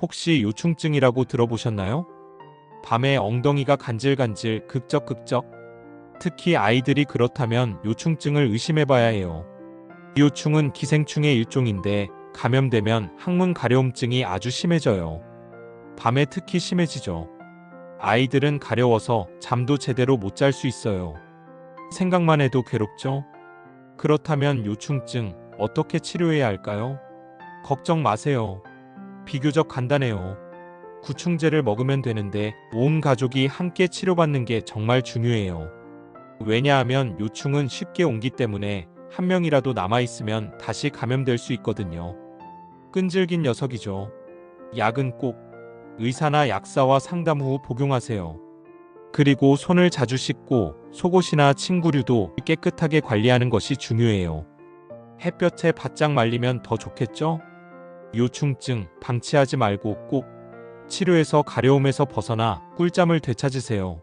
혹시 요충증이라고 들어보셨나요? 밤에 엉덩이가 간질간질, 극적극적. 특히 아이들이 그렇다면 요충증을 의심해봐야 해요. 요충은 기생충의 일종인데 감염되면 항문 가려움증이 아주 심해져요. 밤에 특히 심해지죠. 아이들은 가려워서 잠도 제대로 못 잘 수 있어요. 생각만 해도 괴롭죠? 그렇다면 요충증 어떻게 치료해야 할까요? 걱정 마세요. 비교적 간단해요. 구충제를 먹으면 되는데 온 가족이 함께 치료받는 게 정말 중요해요. 왜냐하면 요충은 쉽게 옮기 때문에 한 명이라도 남아있으면 다시 감염될 수 있거든요. 끈질긴 녀석이죠. 약은 꼭 의사나 약사와 상담 후 복용하세요. 그리고 손을 자주 씻고 속옷이나 침구류도 깨끗하게 관리하는 것이 중요해요. 햇볕에 바짝 말리면 더 좋겠죠? 요충증 방치하지 말고 꼭 치료해서 가려움에서 벗어나 꿀잠을 되찾으세요.